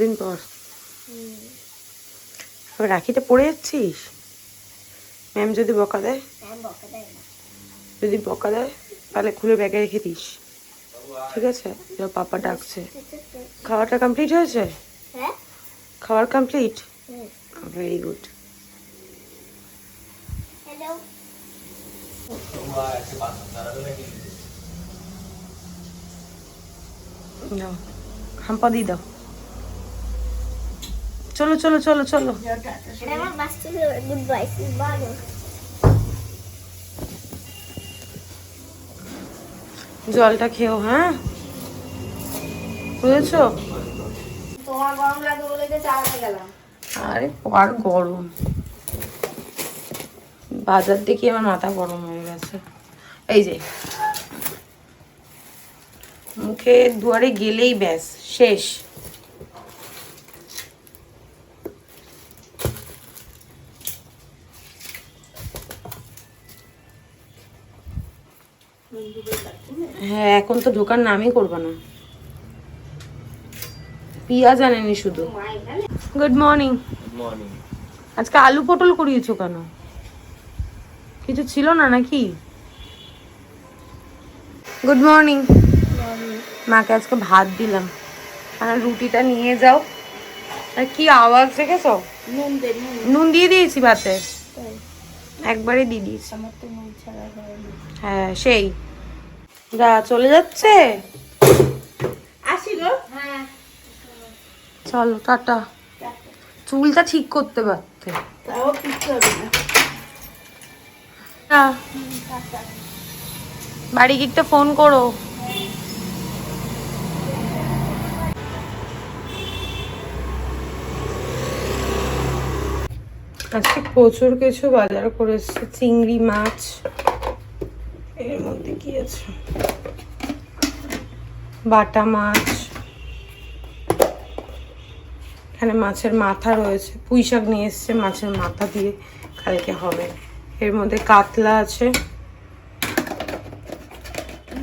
দিন পর রাখিতে পড়ে যাচ্ছিস? ম্যাম যদি বকা দেয়? যদি বকা দেয় তাহলে খুলে ব্যাগে রেখে দিস। ঠিক আছে? পাপা ডাকছে। খাওয়াটা কমপ্লিট হয়েছে? হ্যাঁ। খাওয়ার কমপ্লিট ভেরি গুড দাও হাম্পা দিয়ে দাও। চলো চলো চলো চলো। জলটা খেও হ্যাঁ? বুঝেছ? আরে আর গরম। বাজার দেখি আমার মাথা গরম হয়ে গেছে। এই যে। মুখে দুয়ারে গেলেই ব্যাস শেষ। হ্যাঁ এখন তো ঢোকার নামই করব না। পিয়া জানেনি শুধু। গুড মর্নিং মর্নিং আজকে আলু পটল করিয়েছো কেন? কিছু ছিল না নাকি? গুড মর্নিং মাকে আজকে ভাত দিলাম। আর রুটিটা নিয়ে যাও। আর কি আওয়াজ দেখেছ? নুন দিয়ে দিয়েছি ভাতে। একবারে দিয়ে দিয়েছি। হ্যাঁ সেই। যা চলে যাচ্ছে? হ্যাঁ। চলো টাটা। চুলটা ঠিক করতে পারতে। বাড়ি গিয়ে ফোন করো। আজকে প্রচুর কিছু বাজার করেছে চিংড়ি মাছ। এর মধ্যে কি আছে? বাটা মাছ। এখানে মাছের মাথা রয়েছে। পুঁই শাক নিয়ে এসছে, মাছের মাথা দিয়ে কালকে হবে। এর মধ্যে কাতলা আছে।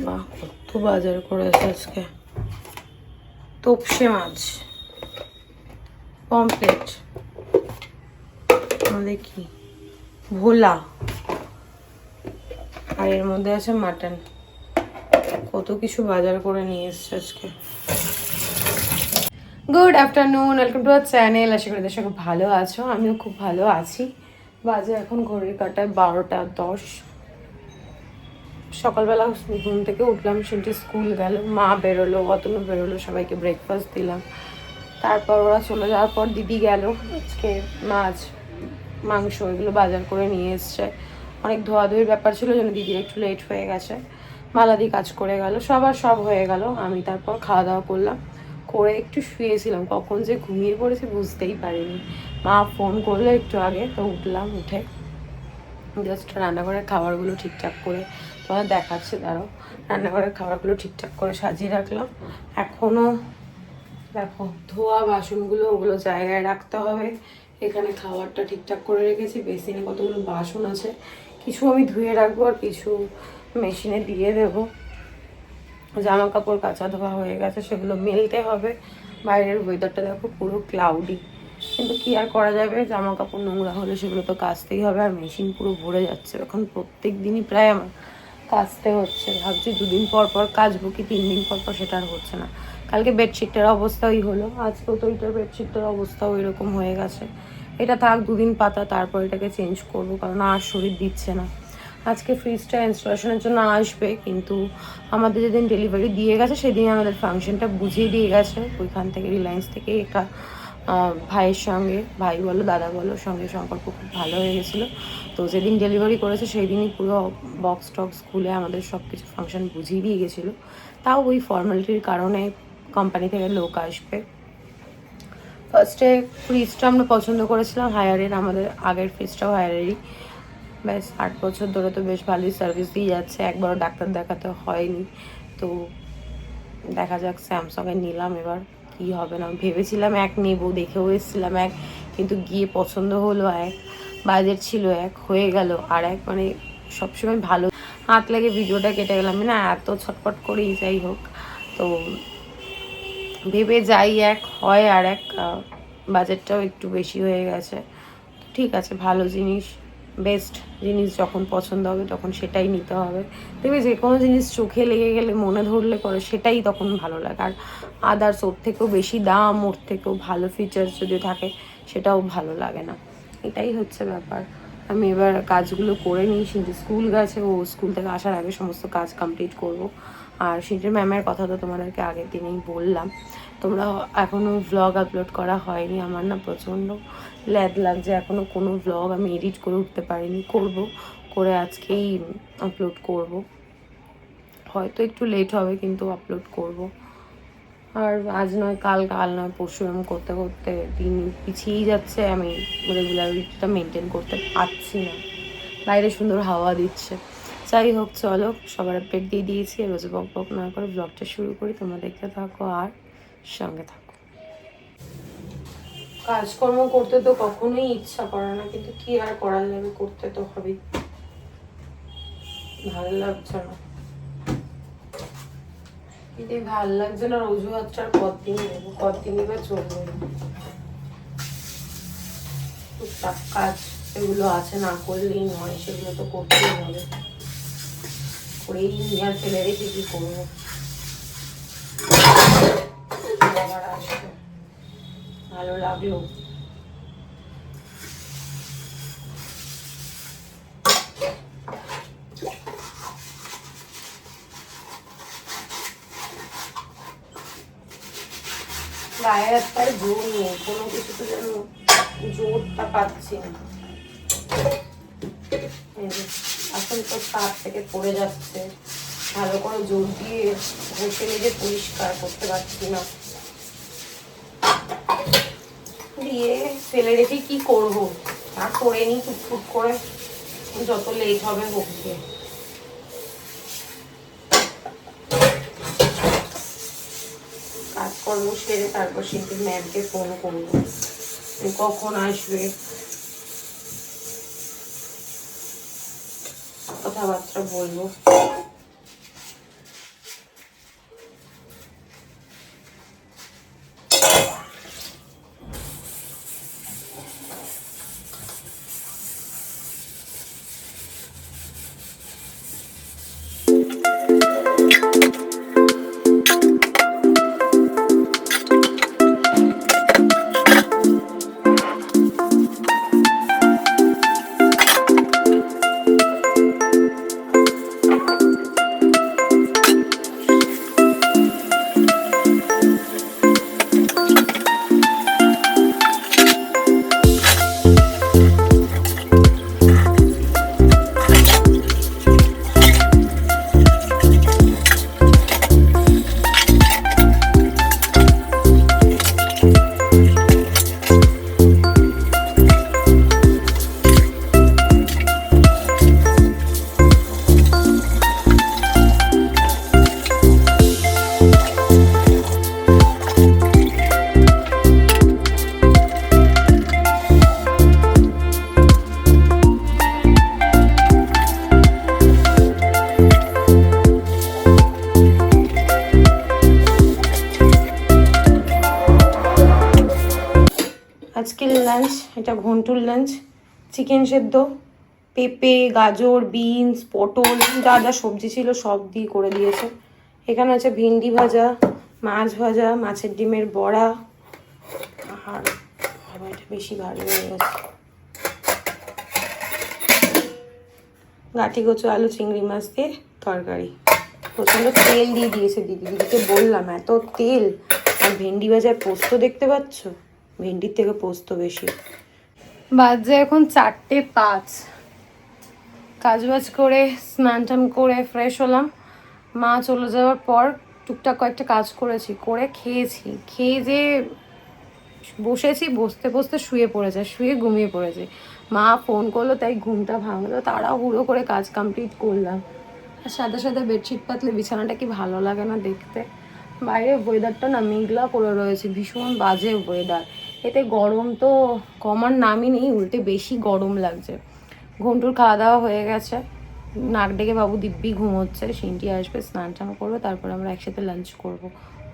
বাহ, কত বাজার করেছে আজকে। তোপসে মাছ। পমপ্লেট আমাদের কি? ভোলা। আর এর মধ্যে আছে মাটন। কত কিছু বাজার করে নিয়ে এসছে আজকে। Good afternoon welcome to our channel আশা করি দর্শক ভালো আছো, আমিও খুব ভালো আছি। বাজে এখন ঘড়ির কাটায় বারোটা দশ। সকালবেলা ঘুম থেকে উঠলাম শুনছি স্কুল গেল, মা বেরোলো, অতনু বেরোলো, সবাইকে ব্রেকফাস্ট দিলাম। তারপর ওরা চলে যাওয়ার পর দিদি গেল, আজকে মাছ, মাংস এগুলো বাজার করে নিয়ে এসছে। অনেক ধোয়াধুয়ির ব্যাপার ছিল জন্য দিদির একটু লেট হয়ে গেছে। মালাদি কাজ করে গেল, সবার সব হয়ে গেল, আমি তারপর খাওয়া দাওয়া করলাম, করে একটু শুয়েছিলাম, কখন যে ঘুমিয়ে পড়েছে বুঝতেই পারিনি। মা ফোন করল একটু আগে, তো উঠলাম, উঠে জাস্ট রান্নাঘরের খাবারগুলো ঠিকঠাক করে তোমার দেখাচ্ছে, দাঁড়াও, রান্নাঘরের খাবারগুলো ঠিকঠাক করে সাজিয়ে রাখলাম। এখনও দেখো, ধোয়া বাসনগুলো ওগুলো জায়গায় রাখতে হবে, এখানে খাবারটা ঠিকঠাক করে রেখেছি, বেসিনে কতগুলো বাসন আছে, কিছু আমি ধুয়ে রাখব আর কিছু মেশিনে দিয়ে দেবো। জামা কাপড় কাচা ধোয়া হয়ে গেছে, সেগুলো মেলতে হবে। বাইরের ওয়েদারটা দেখো পুরো ক্লাউডি কিন্তু কি আর করা যাবে? জামা কাপড় নোংরা হলে সেগুলো তো কাচতেই হবে, আর মেশিন পুরো ভরে যাচ্ছে। এখন প্রত্যেক দিনই প্রায় আমার কাচতে হচ্ছে। ভাবছি দুদিন পর পর কাচবো কি, তিন দিন পর পর সেটা আর হচ্ছে না। কালকে বেডশিটটার অবস্থা ওই হলো। আজকেও তো ওইটার বেডশিটটার অবস্থা ওই রকম হয়ে গেছে। এটা থাক, দুদিন পাতা, তারপর এটাকে চেঞ্জ করব, কারণ আর শরীর দিচ্ছে না। আজকে ফ্রিজটা ইনস্টলেশনের জন্য আসবে, কিন্তু আমাদের যেদিন ডেলিভারি দিয়ে গেছে, সেদিন আমাদের ফাংশনটা বুঝিয়ে দিয়ে গেছে। ওইখান থেকে রিলায়েন্স থেকে এটা ভাইয়ের সঙ্গে, ভাই বলো, দাদা বলো, সঙ্গে সম্পর্ক খুব ভালো হয়ে গেছিল। তো যেদিন ডেলিভারি করেছে সেই দিনই পুরো বক্স টক্স খুলে আমাদের সব কিছু ফাংশন বুঝিয়ে দিয়ে গেছিল। তাও ওই ফর্মালিটির কারণে কোম্পানি থেকে লোক আসবে। ফার্স্টে ফ্রিজটা আমরা পছন্দ করেছিলাম হায়ারের আমাদের আগের ফ্রিজটাও হায়ারেরই ব্যাস, আট বছর ধরে তো বেশ ভালোই সার্ভিস দিয়ে যাচ্ছে একবারও ডাক্তার দেখাতে হয়নি। তো দেখা যাক স্যামসংয়ের নিলাম এবার, কি হবে না ভেবেছিলাম এক নেব, দেখেও এসেছিলাম এক, কিন্তু গিয়ে পছন্দ হলো এক, বাজেট ছিল এক, হয়ে গেল আর এক মানে সবসময় ভালো। হাত লেগে ভিডিওটা কেটে গেলাম, না, এত ছটপট করেই যাই হোক। তো ভেবে যাই এক হয় আর এক বাজেটটাও একটু বেশি হয়ে গেছে। ঠিক আছে, ভালো জিনিস। বেস্ট জিনিস যখন পছন্দ হবে তখন সেটাই নিতে হবে। দেখবে যে কোনো জিনিস চোখে লেগে গেলে, মনে ধরলে পরে সেটাই তখন ভালো লাগে। আর আদার্স ওর থেকেও বেশি দাম, ওর থেকেও ভালো ফিচার্স যদি থাকে, সেটাও ভালো লাগে না। এটাই হচ্ছে ব্যাপার। আমি এবার কাজগুলো করে নিই। সিঁড়ি স্কুল গেছে, ও স্কুল থেকে আসার আগে সমস্ত কাজ কমপ্লিট করব। আর সিঁড়ির ম্যামের কথা তো তোমাদেরকে আগের দিনেই বললাম। তোমরা এখনও ভ্লগ আপলোড করা হয়নি, আমার না প্রচণ্ড ল্যাদ লাগছে। এখনও কোনো ভ্লগ আমি এডিট করে উঠতে পারিনি, করব, করে আজকেই আপলোড করব। হয়তো একটু লেট হবে, কিন্তু আপলোড করব। আর আজ নয়, কাল কাল নয়, পরশু এরকম করতে করতে দিন পিছিয়েই যাচ্ছে, আমি রেগুলারিটিটা মেনটেন করতে পারছি না। বাইরে সুন্দর হাওয়া দিচ্ছে। যাই হোক, চলো, সবার আপডেট দিয়ে দিয়েছি। রোজ বক বক না করে ব্লগটা শুরু করি, তোমরা দেখতে থাকো। আর সঙ্গে থাকো। কাজকর্ম করতে তো কখনোই ইচ্ছা করে না, কিন্তু কি আর করা যাবে করতে তো হবেই। ভালো লাগছে না। কিন্তু ভালো লাগছে না অজুহাতটার কতদিন দেবো কতদিনই বা চলবে টুকটাক কাজ এগুলো আছে, না করলেই নয়, সেগুলো তো করতেই হবে। করেই নিয়ে আর ফেলে রেখে কি করব? আবার আসবে। ভালো লাগল। জোর নেই, কোনো কিছুতে যেন জোরটা পাচ্ছি না। এখন থেকে পড়ে যাচ্ছে। ভালো জোর দিয়ে নিজে পরিষ্কার করতে পারছি না। দিয়ে ফেলে রেখে কি করব? আর করে নি টুকটুক করে। যত লেট হবে হোক কাজকর্ম সেরে তারপর সেদিন ম্যামকে ফোন করব। কখন আসবে? কথাবার্তা বলব। এটা ঘন্টুর লাঞ্চ চিকেন সেদ্ধ, পেঁপে, গাজর বিনস পটল, যা যা সবজি ছিল সব দিয়ে করে দিয়েছে। এখানে আছে ভিন্ডি ভাজা, মাছ ভাজা, মাছের ডিমের বড়া, আর এটা বেশি ভালো হয়ে গেছে। গাঠি কচু আলু, চিংড়ি মাছ দিয়ে তরকারি। প্রচণ্ড তেল দিয়ে দিয়েছে দিদি। দিদিকে বললাম, এত তেল? আর ভেন্ডি ভাজার পোস্ত দেখতে পাচ্ছ? ভেন্ডির থেকে পোস্ত বেশি। বাজে এখন চারটে পাঁচ। কাজ বাজ করে, স্নান টান করে ফ্রেশ হলাম। মা চলে যাওয়ার পর টুকটাক কয়েকটা কাজ করেছি, করে খেয়েছি। খেয়ে যে বসেছি, বসতে বসতে শুয়ে পড়েছে, শুয়ে ঘুমিয়ে পড়েছে। মা ফোন করল, তাই ঘুমটা ভাঙলো তারা হুড়ো করে কাজ কমপ্লিট করলাম। আর সাদা সাদা বেডশিট পাতলে বিছানাটা কি ভালো লাগে না দেখতে। বাইরে ওয়েদারটা না মেঘলা করে রয়েছে, ভীষণ বাজে ওয়েদার এতে গরম তো কমার নামই নেই, উল্টে বেশি গরম লাগছে। ঘন্টুর খাওয়া দাওয়া হয়ে গেছে। নাক ডেকে বাবু দিব্যি ঘুমোচ্ছে সিনটি আসবে, স্নান টান করবে, তারপর আমরা একসাথে লাঞ্চ করব।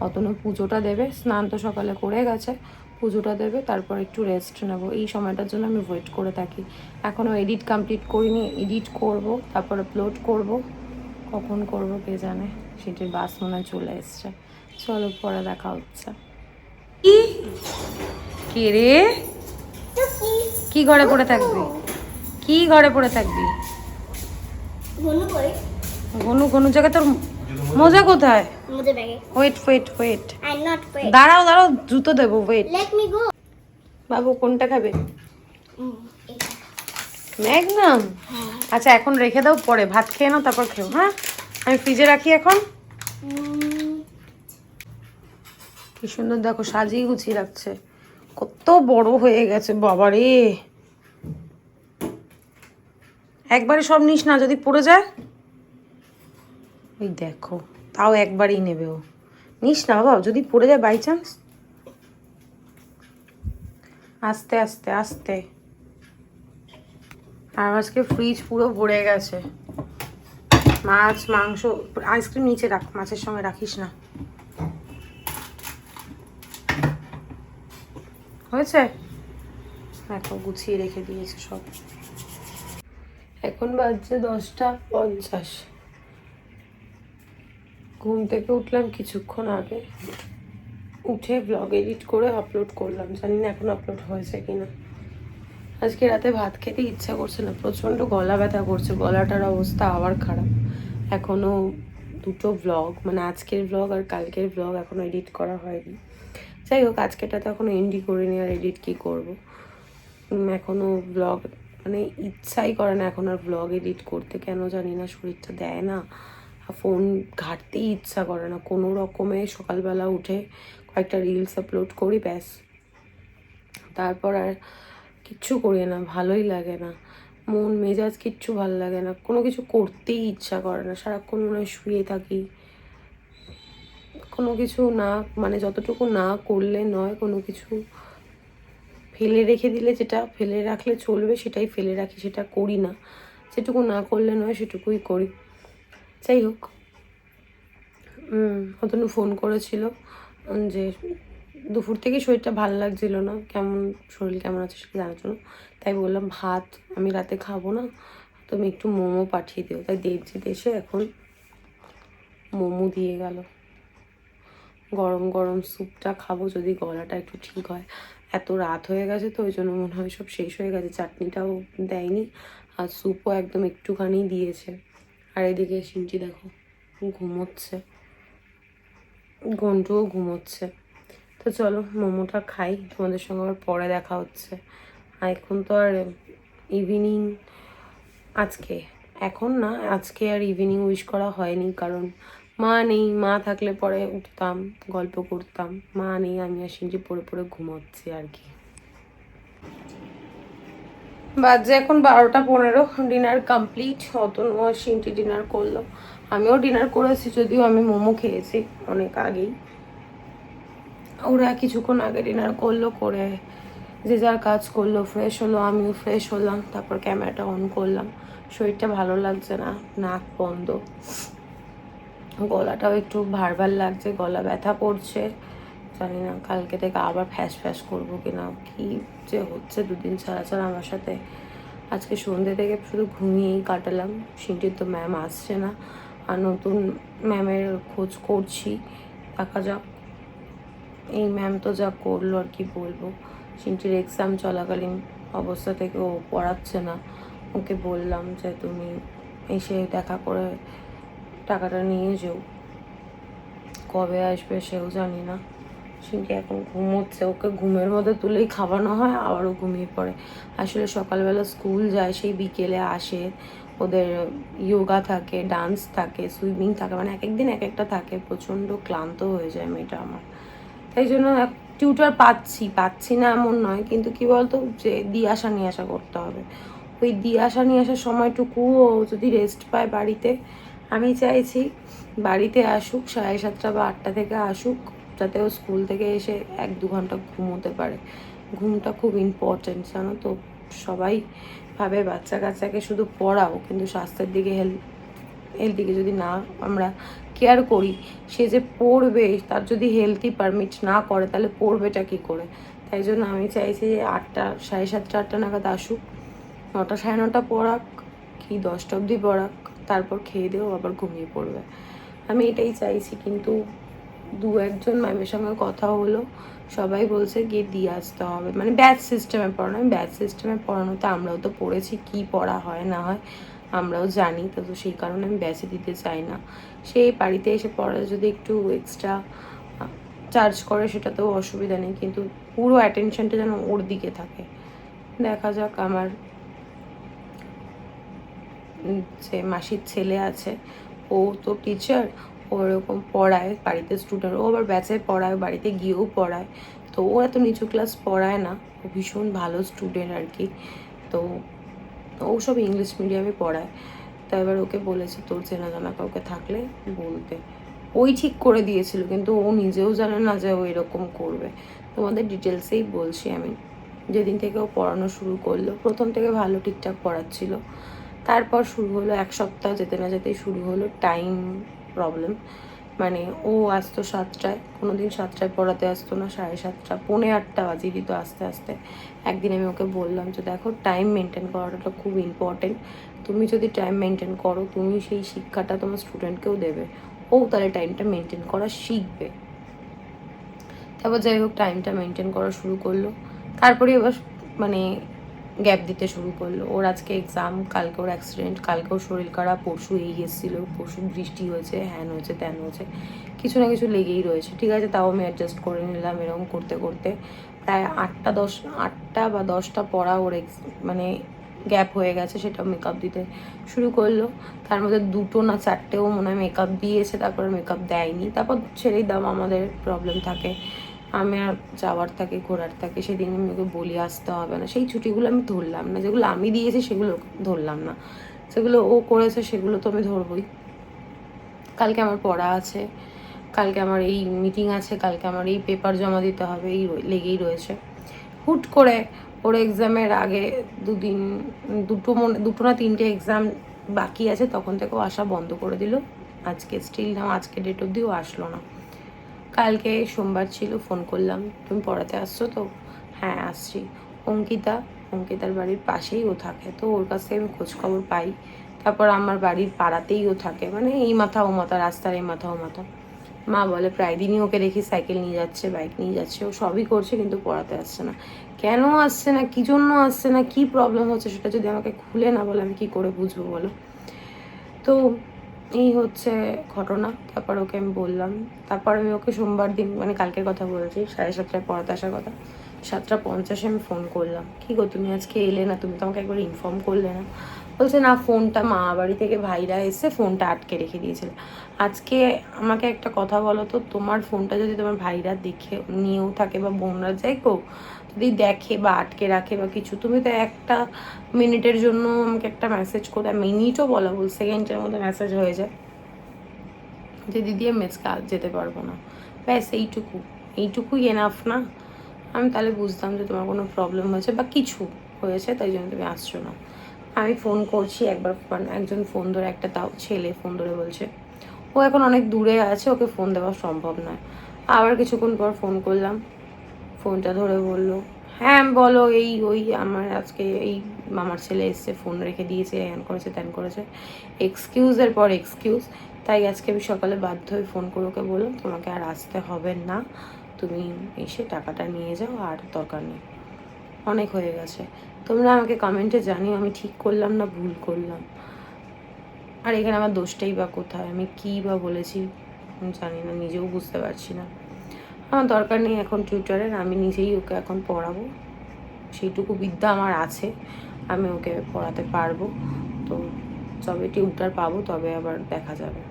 অতনু পুজোটা দেবে, স্নান তো সকালে করে গেছে, পুজোটা দেবে, তারপর একটু রেস্ট নেব। এই সময়টার জন্য আমি ওয়েট করে থাকি। এখনও এডিট কমপ্লিট করিনি এডিট করব, তারপর আপলোড করব। কখন করব কে জানে? সেটির বাস মনে চলে এসছে। চলো পরে দেখা হচ্ছে। কি রে? কি ঘরে পড়ে থাকবি? কি ঘরে পড়ে থাকবি? গনু গনু জায়গায় তোর মজা কোথায়? ওয়েট ওয়েট ওয়েট দাঁড়াও দাঁড়াও জুতো দেবো ওয়েট বাবু কোনটা খাবে? ম্যাগনাম। আচ্ছা এখন রেখে দাও পরে ভাত খেয়ে নাও তারপর খেও হ্যাঁ? আমি ফ্রিজে রাখি এখন। কি সুন্দর দেখো সাজিয়ে গুছিয়ে রাখছে। কত বড় হয়ে গেছে বাবা রে একবারে সব নিস না, যদি পড়ে যায়। ওই দেখো, তাও একবারই নেবে ও। নিস না বাবা, যদি পড়ে যায় বাই চান্স আস্তে আস্তে আস্তে। আর আজকে ফ্রিজ পুরো ভরে গেছে। মাছ, মাংস আইসক্রিম নিচে রাখ, মাছের সঙ্গে রাখিস না। হয়েছে? দেখো, গুছিয়ে রেখে দিয়েছে সব। এখন বাজছে দশটা পঞ্চাশ। ঘুম থেকে উঠলাম কিছুক্ষণ আগে। উঠে ব্লগ এডিট করে আপলোড করলাম। জানি না এখন আপলোড হয়েছে কিনা। আজকে রাতে ভাত খেতে ইচ্ছা করছে না। প্রচণ্ড গলা ব্যথা করছে। গলাটার অবস্থা আবার খারাপ। এখনও দুটো ব্লগ মানে আজকের ব্লগ আর কালকের ব্লগ এখনও এডিট করা হয়নি। যাই হোক আজকেটা তো এখনও এন্ডি করিনি, আর এডিট কী করব? এখনও ব্লগ মানে ইচ্ছাই করে না এখন আর ব্লগ এডিট করতে। কেন জানি না, শরীরটা দেয় না। ফোন ঘাটতেই ইচ্ছা করে না। কোনো রকমে সকালবেলা উঠে কয়েকটা রিলস আপলোড করি, ব্যাস। তারপর আর কিচ্ছু করি না, ভালোই লাগে না। মন, মেজাজ কিচ্ছু ভালো লাগে না। কোনো কিছু করতেই ইচ্ছা করে না। সারাক্ষণ মনে হয় শুয়ে থাকি। কোনো কিছু না মানে যতটুকু না করলে নয়, কোনো কিছু ফেলে রেখে দিলে যেটা ফেলে রাখলে চলবে সেটাই ফেলে রাখি, সেটা করি না। যেটুকু না করলে নয়, সেটুকুই করি। যাই হোক অতনু ফোন করেছিল যে দুপুর থেকে শরীরটা ভালো লাগছিল না, কেমন শরীর, কেমন আছে সেটা জানার জন্য। তাই বললাম, ভাত আমি রাতে খাব না, তুমি একটু মোমো পাঠিয়ে দিও। তাই দেবজিৎ এসে এখন মোমো দিয়ে গেল। গরম গরম স্যুপটা খাব যদি গলাটা একটু ঠিক হয়। এত রাত হয়ে গেছে তো, ওই জন্য মনে হয় সব শেষ হয়ে গেছে। চাটনিটাও দেয়নি, আর স্যুপও একদম একটুখানি দিয়েছে। আর এদিকে সিমটি দেখো, ঘুমোচ্ছে। গন্টুও ঘুমোচ্ছে। তো চলো, মোমোটা খাই, তোমাদের সঙ্গে আবার পরে দেখা হচ্ছে। আর এখন তো আর ইভিনিং আজকে। এখন না, আজকে আর ইভিনিং উইশ করা হয়নি, কারণ মা নেই, মা থাকলে পরে উঠতাম, গল্প করতাম। মা নেই, আমি আর সিনজি পড়ে পড়ে ঘুমোচ্ছি আর কি। বাজে এখন বারোটা পনেরো, ডিনার কমপ্লিট। অতনু আর সিনটি ডিনার করল। আমিও ডিনার করেছি, যদিও আমি মোমো খেয়েছি অনেক আগেই। ওরা কিছুক্ষণ আগে ডিনার করল, করে যে যার কাজ করল ফ্রেশ হলো, আমিও ফ্রেশ হলাম, তারপর ক্যামেরাটা অন করলাম। শরীরটা ভালো লাগছে না, নাক বন্ধ। গলাটাও একটু ভার ভার লাগছে, গলা ব্যথা করছে। জানি না কালকে থেকে আবার ফ্যাস ফ্যাস করব কিনা, কি যে হচ্ছে দুদিন ছাড়া ছাড়া আমার সাথে। আজকে সন্ধ্যে থেকে শুধু ঘুমিয়েই কাটালাম সিনটির তো ম্যাম আসছে না, আর নতুন ম্যামের খোঁজ করছি, দেখা যাক। এই ম্যাম তো যা করল আর কি বলব। সিনটির এক্সাম চলাকালীন অবস্থা থেকে ও পড়াচ্ছে না। ওকে বললাম যে তুমি এসে দেখা করে টাকাটা নিয়ে যেও। কবে আসবে সেও জানি না। সিনটি এখন ঘুমোচ্ছে, ওকে ঘুমের মধ্যে তুলেই খাওয়ানো হয়, আবারও ঘুমিয়ে পড়ে। আসলে সকালবেলা স্কুল যায়, সেই বিকেলে আসে। ওদের যোগা থাকে, ডান্স থাকে, সুইমিং থাকে মানে এক একদিন এক একটা থাকে। প্রচণ্ড ক্লান্ত হয়ে যায় মেয়েটা আমার। তাই জন্য টিউটার পাচ্ছি পাচ্ছি না এমন নয়, কিন্তু কি বলতো, যে দিয়ে আসা নিয়ে আসা করতে হবে। ওই দিয়ে আসা নিয়ে আসার সময়টুকুও যদি রেস্ট পায় বাড়িতে আমি চাইছি বাড়িতে আসুক, সাড়ে সাতটা বা আটটা থেকে আসুক, যাতে ও স্কুল থেকে এসে এক দু ঘণ্টা ঘুমোতে পারে। ঘুমটা খুব ইম্পর্টেন্ট জানো তো? সবাই ভাবে বাচ্চা কাচ্চাকে শুধু পড়াও, কিন্তু স্বাস্থ্যের দিকে হেল্প হেলথিকে যদি না আমরা কেয়ার করি, সে যে পড়বে, তার যদি হেলথি পারমিট না করে, তাহলে পড়বেটা কী করে? তাই জন্য আমি চাইছি যে আটটা, সাড়ে সাতটা, আটটা নাগাদ আসুক। নটা, সাড়ে নটা পড়াক, কি দশটা অবধি পড়াক। তারপর খেয়ে দিয়েও আবার ঘুমিয়ে পড়বে। আমি এটাই চাইছি কিন্তু দু একজন ম্যামের সঙ্গে কথা হলো। সবাই বলছে গিয়ে দিয়ে আসতে হবে। মানে ব্যাচ সিস্টেমে পড়ানো। আমি ব্যাচ সিস্টেমে পড়ানোতে আমরাও তো পড়েছি, কি পড়া হয়, না হয় আমরাও জানি। তো তো সেই কারণে আমি ব্যাচে দিতে চাই না। সেই বাড়িতে এসে পড়া যদি একটু এক্সট্রা চার্জ করে সেটাতেও অসুবিধা নেই। কিন্তু পুরো অ্যাটেনশনটা যেন ওর দিকে থাকে। দেখা যাক আমার যে মাসির ছেলে আছে, ও তো টিচার ওরকম পড়ায় বাড়িতে স্টুডেন্ট ও আবার ব্যাচে পড়ায় বাড়িতে গিয়েও পড়ায়। তো ও এত নিচু ক্লাস পড়ায় না, ও ভীষণ ভালো স্টুডেন্ট আর কি। তো ও সব ইংলিশ মিডিয়ামে পড়ায়। তো এবার ওকে বলেছে, তোর চেনা জানা কাউকে থাকলে বলতে। ওই ঠিক করে দিয়েছিল, কিন্তু ও নিজেও জানে না যে ও এরকম করবে। তোমাদের ডিটেলসেই বলছি আমি। যেদিন থেকে ও পড়ানো শুরু করল, প্রথম থেকে ভালো ঠিকঠাক পড়াচ্ছিল। তারপর শুরু হলো, এক সপ্তাহ যেতে না যেতেই শুরু হলো টাইম প্রবলেম মানে ও আসতো সাতটায় কোনো দিন সাতটায় পড়াতে আসতো না, সাড়ে সাতটা, পৌনে আটটা বাজিয়ে দিত আস্তে আস্তে। একদিন আমি ওকে বললাম যে, দেখো টাইম মেনটেন করাটা খুব ইম্পর্টেন্ট তুমি যদি টাইম মেনটেন করো, তুমি সেই শিক্ষাটা তোমার স্টুডেন্টকেও দেবে। ও তাহলে টাইমটা মেনটেন করা শিখবে। তারপর যাই হোক টাইমটা মেনটেন করা শুরু করল। তারপরে এবার মানে গ্যাপ দিতে শুরু করল। ওর আজকে এক্সাম কালকে ওর অ্যাক্সিডেন্ট কালকে ওর শরীর খারাপ, পরশু এই এসেছিল, পরশু বৃষ্টি হয়েছে, হ্যান হয়েছে, ত্যান হয়েছে, কিছু না কিছু লেগেই রয়েছে। ঠিক আছে, তাও আমি অ্যাডজাস্ট করে নিলাম এরকম করতে করতে। প্রায় আটটা দশ, আটটা বা দশটা পড়া ওর মানে গ্যাপ হয়ে গেছে, সেটা মেকআপ দিতে শুরু করল। তার মধ্যে দুটো না চারটেও মনে হয় মেকআপ দিয়েছে, তারপরে মেকআপ দেয়নি। তারপর ছেড়েই দাম আমাদের প্রবলেম থাকে। আমি আর যাওয়ার থাকে, ঘোরার থাকে, সেদিন আমি ওকে বলি আসতে হবে না। সেই ছুটিগুলো আমি ধরলাম না। যেগুলো আমি দিয়েছি সেগুলো ধরলাম না। সেগুলো ও করেছে সেগুলো তো আমি ধরবই। কালকে আমার পড়া আছে, কালকে আমার এই মিটিং আছে, কালকে আমার এই পেপার জমা দিতে হবে, এই লেগেই রয়েছে। হুট করে ওর এক্সামের আগে দুদিন, দুটো মনে, দুটো না তিনটে এক্সাম বাকি আছে, তখন থেকে ও আসা বন্ধ করে দিল। আজকে স্টিল না, আজকে ডেট অবধি ও আসলো না। কালকে সোমবার ছিল, ফোন করলাম। তুমি পড়াতে আসছো তো? হ্যাঁ আসছি। অঙ্কিতা, অঙ্কিতার বাড়ির পাশেই ও থাকে। তো ওর কাছ আমি খোঁজখবর পাই। তারপর আমার বাড়ির পাড়াতেই ও থাকে। মানে এই মাথা ও মাথা, রাস্তার এই মাথা ও মাথা। মা বলে, প্রায় দিনই ওকে দেখি সাইকেল নিয়ে যাচ্ছে, বাইক নিয়ে যাচ্ছে। ও সবই করছে, কিন্তু পড়াতে আসছে না। কেন আসছে না? কী জন্য আসছে না? কী প্রবলেম হচ্ছে? সেটা যদি আমাকে খুলে না বলে, আমি কী করে বুঝব বলো? তো এই হচ্ছে ঘটনা, তারপর ওকে আমি বললাম। তারপর আমি ওকে সোমবার দিন মানে কালকের কথা বলছি, সাড়ে সাতটায় পড়াতে আসার কথা। সাতটা পঞ্চাশে আমি ফোন করলাম। কী গো, তুমি আজকে এলে না? তুমি তো আমাকে একবার ইনফর্ম করলে না? বলছে, না ফোনটা মা বাড়ি থেকে ভাইরা এসে ফোনটা আটকে রেখে দিয়েছিল। আজকে আমাকে একটা কথা বলো তো, তোমার ফোনটা যদি তোমার ভাইরা দেখে, নিয়েও থাকে বা বোনরা যায় কেউ যদি দেখে বা আটকে রাখে বা কিছু, তুমি তো একটা মিনিটের জন্য আমাকে একটা মেসেজ করে মিনিটও বলা বল সেকেন্ডের মধ্যে মেসেজ হয়ে যায়। যে দিদি আমি আজকে যেতে পারব না। ব্যাস, এইটুকু। এইটুকুই এনাফ না? আমি তাহলে বুঝতাম যে তোমার কোনো প্রবলেম হয়েছে বা কিছু হয়েছে, তাই জন্য তুমি আসছো না। আমি ফোন করছি একবার মানে একজন ফোন ধরে, একটা তাও ছেলে ফোন ধরে বলছে, ও এখন অনেক দূরে আছে, ওকে ফোন দেওয়া সম্ভব নয়। আবার কিছুক্ষণ পর ফোন করলাম ফোনটা ধরে বলল হ্যাঁ বলো, এই, ওই আমার আজকে এই মামার ছেলে এসছে, ফোন রেখে দিয়েছে, হ্যান করেছে, ত্যান করেছে। এক্সকিউজের পর এক্সকিউজ তাই আজকে আমি সকালে বাধ্য হয়ে ফোন করে ওকে বললাম, তোমাকে আর আসতে হবে না। তুমি এসে টাকাটা নিয়ে যাও, আর দরকার নেই। অনেক হয়ে গেছে। তোমরা আমাকে কমেন্টে জানিও, আমি ঠিক করলাম না ভুল করলাম? আর এখানে আমার দোষটাই বা কোথায়? আমি কী বা বলেছি? জানি না, নিজেও বুঝতে পারছি না। আমার দরকার নেই এখন টিউটারের আমি নিজেই ওকে এখন পড়াবো। সেইটুকু বিদ্যা আমার আছে, আমি ওকে পড়াতে পারব। তো তবে টিউটার পাবো, তবে আবার দেখা যাবে।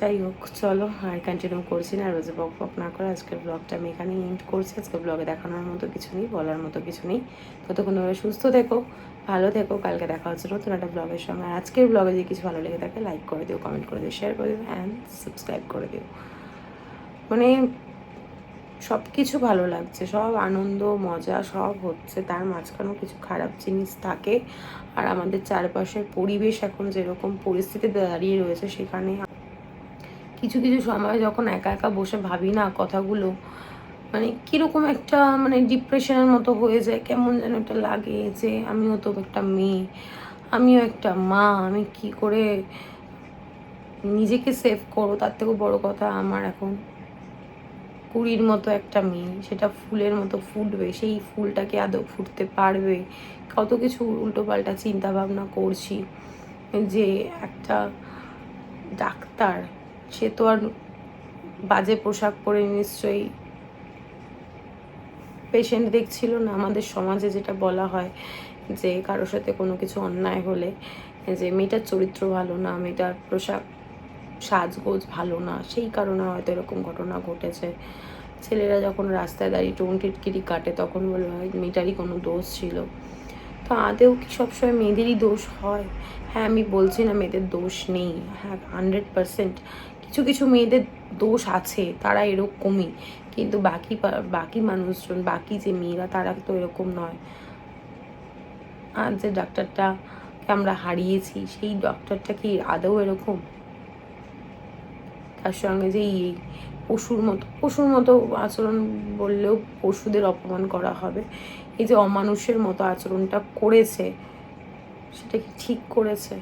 যাই হোক, চলো আর কন্টিনিউ করছি না। রোজে বক বক না করে আজকের ব্লগটা আমি এখানেই এন্ড করছি। আজকে ব্লগে দেখানোর মতো কিছু নেই, বলার মতো কিছু নেই। ততক্ষণ তোমরা সুস্থ থেকো, ভালো থেকো। কালকে দেখা হচ্ছে নতুন একটা ব্লগের সঙ্গে। আর আজকের ব্লগে যদি কিছু ভালো লেগে থাকে লাইক করে দিও কমেন্ট করে দিও শেয়ার করে দিও অ্যান্ড সাবস্ক্রাইব করে দিও। মানে সব কিছু ভালো লাগছে। সব আনন্দ, মজা, সব হচ্ছে। তার মাঝখানেও কিছু খারাপ জিনিস থাকে। আর আমাদের চারপাশের পরিবেশ এখন যেরকম পরিস্থিতিতে দাঁড়িয়ে রয়েছে, সেখানে কিছু কিছু সময় যখন একা একা বসে ভাবি না কথাগুলো মানে কীরকম একটা মানে ডিপ্রেশনের মতো হয়ে যায়। কেমন যেন একটা লাগে যে আমিও তো একটা মেয়ে, আমিও একটা মা, আমি কি করে নিজেকে সেভ করো তার থেকেও বড় কথা আমার এখন কুড়ির মতো একটা মেয়ে সেটা ফুলের মতো ফুটবে, সেই ফুলটাকে আদৌ ফুটতে পারবে। কত কিছু উল্টোপাল্টা চিন্তা ভাবনা করছি যে একটা ডাক্তার, সে তো আর বাজে পোশাক পরে নিশ্চয়ই পেশেন্ট দেখছিল না। আমাদের সমাজে যেটা বলা হয় যে কারোর সাথে কোনো কিছু অন্যায় হলে যে মেয়েটার চরিত্র ভালো না, মেয়েটার পোশাক সাজগোজ ভালো না, সেই কারণে হয়তো এরকম ঘটনা ঘটেছে। ছেলেরা যখন রাস্তায় দাঁড়িয়ে টোন টিটকিরি কাটে, তখন বলে হয় মেয়েটারই কোনো দোষ ছিল। তো আদেও কি সবসময় মেয়েদেরই দোষ হয়? হ্যাঁ আমি বলছি না মেয়েদের দোষ নেই। হ্যাঁ হান্ড্রেড পার্সেন্ট কিছু কিছু মেয়েদের দোষ আছে, তারা এরকমই। কিন্তু বাকি বাকি মানুষজন, বাকি যে মেয়েরা, তারা তো এরকম নয়। আর যে ডাক্তারটাকে আমরা হারিয়েছি, সেই ডক্টরটা কি আদৌ এরকম? তার সঙ্গে যে এই পশুর মতো পশুর মতো আচরণ বললেও পশুদের অপমান করা হবে। এই যে অমানুষের মতো আচরণটা করেছে, সেটা কি ঠিক করেছে?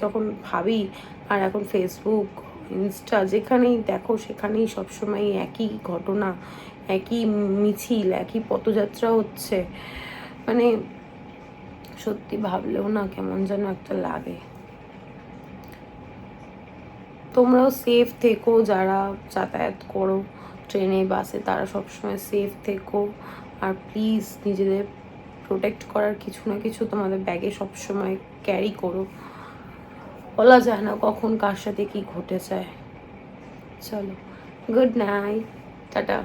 যখন ভাবি, আর এখন ফেসবুক ইনস্টা যেখানেই দেখো, সেখানেই সবসময় একই ঘটনা, একই মিছিল, একই পথযাত্রা হচ্ছে। মানে সত্যি ভাবলেও না কেমন যেন একটা লাগে। তোমরাও সেফ থেকো, যারা যাতায়াত করো ট্রেনে, বাসে, তারা সবসময় সেফ থেকো। আর প্লিজ নিজেদের প্রোটেক্ট করার কিছু না কিছু তোমাদের ব্যাগে সবসময় ক্যারি করো। বলা যায় না কখন কার সাথে কী ঘটে যায় চলো গুড নাইট টাটা।